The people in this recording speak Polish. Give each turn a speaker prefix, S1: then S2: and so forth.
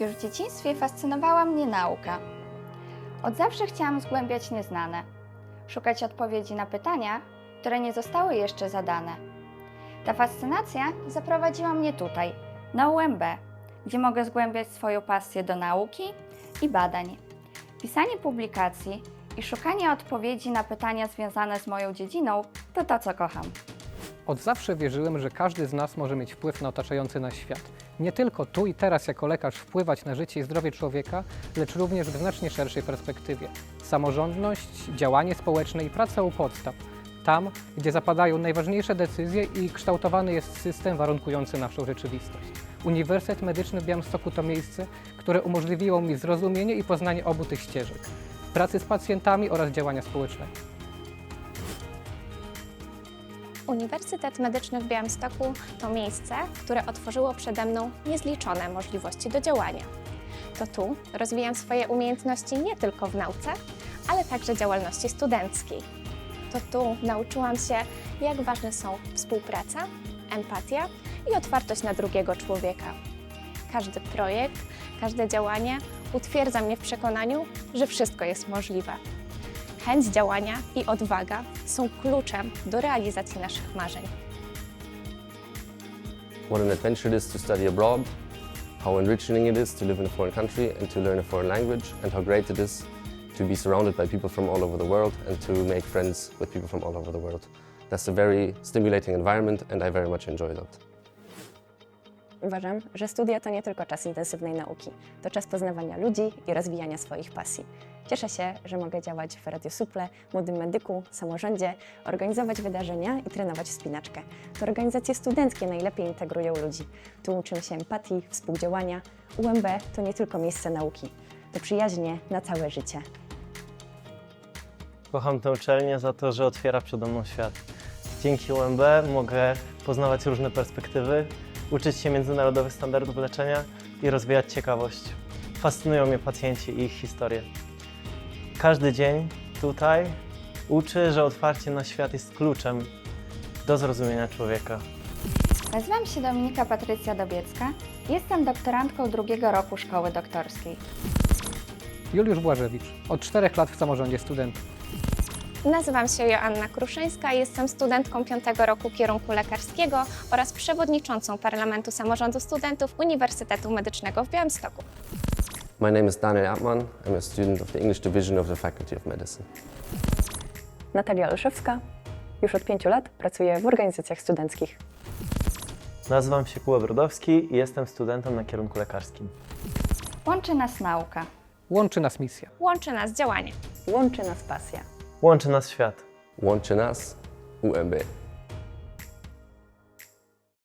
S1: Już w dzieciństwie fascynowała mnie nauka. Od zawsze chciałam zgłębiać nieznane, szukać odpowiedzi na pytania, które nie zostały jeszcze zadane. Ta fascynacja zaprowadziła mnie tutaj, na UMB, gdzie mogę zgłębiać swoją pasję do nauki i badań. Pisanie publikacji i szukanie odpowiedzi na pytania związane z moją dziedziną to to, co kocham.
S2: Od zawsze wierzyłem, że każdy z nas może mieć wpływ na otaczający nas świat. Nie tylko tu i teraz jako lekarz wpływać na życie i zdrowie człowieka, lecz również w znacznie szerszej perspektywie. Samorządność, działanie społeczne i praca u podstaw. Tam, gdzie zapadają najważniejsze decyzje i kształtowany jest system warunkujący naszą rzeczywistość. Uniwersytet Medyczny w Białymstoku to miejsce, które umożliwiło mi zrozumienie i poznanie obu tych ścieżek. Pracy z pacjentami oraz działania społecznego.
S3: Uniwersytet Medyczny w Białymstoku to miejsce, które otworzyło przede mną niezliczone możliwości do działania. To tu rozwijam swoje umiejętności nie tylko w nauce, ale także działalności studenckiej. To tu nauczyłam się, jak ważne są współpraca, empatia i otwartość na drugiego człowieka. Każdy projekt, każde działanie utwierdza mnie w przekonaniu, że wszystko jest możliwe. Chęć działania i odwaga są kluczem do realizacji naszych marzeń.
S4: What an adventure it is to study abroad, how enriching it is to live in a foreign country and to learn a foreign language, and how great it is to be surrounded by people from all over the world and to make friends with people from all over the world. That's a very stimulating environment, and I very much enjoy that.
S5: Uważam, że studia to nie tylko czas intensywnej nauki, to czas poznawania ludzi i rozwijania swoich pasji. Cieszę się, że mogę działać w Radio Suple, Młodym Medyku, samorządzie, organizować wydarzenia i trenować wspinaczkę. To organizacje studenckie najlepiej integrują ludzi. Tu uczymy się empatii, współdziałania. UMB to nie tylko miejsce nauki, to przyjaźnie na całe życie.
S6: Kocham tę uczelnię za to, że otwiera przede mną świat. Dzięki UMB mogę poznawać różne perspektywy, uczyć się międzynarodowych standardów leczenia i rozwijać ciekawość. Fascynują mnie pacjenci i ich historie. Każdy dzień tutaj uczy, że otwarcie na świat jest kluczem do zrozumienia człowieka.
S1: Nazywam się Dominika Patrycja Dobiecka. Jestem doktorantką drugiego roku szkoły doktorskiej.
S2: Juliusz Błażewicz, od czterech lat w samorządzie studentów.
S3: Nazywam się Joanna Kruszyńska, jestem studentką piątego roku kierunku lekarskiego oraz przewodniczącą Parlamentu Samorządu Studentów Uniwersytetu Medycznego w Białymstoku.
S4: My name is Daniel Erdmann. I'm a student of the English Division of the Faculty of Medicine.
S5: Natalia Olszewska. Już od pięciu lat pracuję w organizacjach studenckich.
S6: Nazywam się Kuba Brodowski i jestem studentem na kierunku lekarskim.
S1: Łączy nas nauka.
S2: Łączy nas misja.
S3: Łączy nas działanie.
S5: Łączy nas pasja.
S6: Łączy nas świat.
S4: Łączy nas UMB.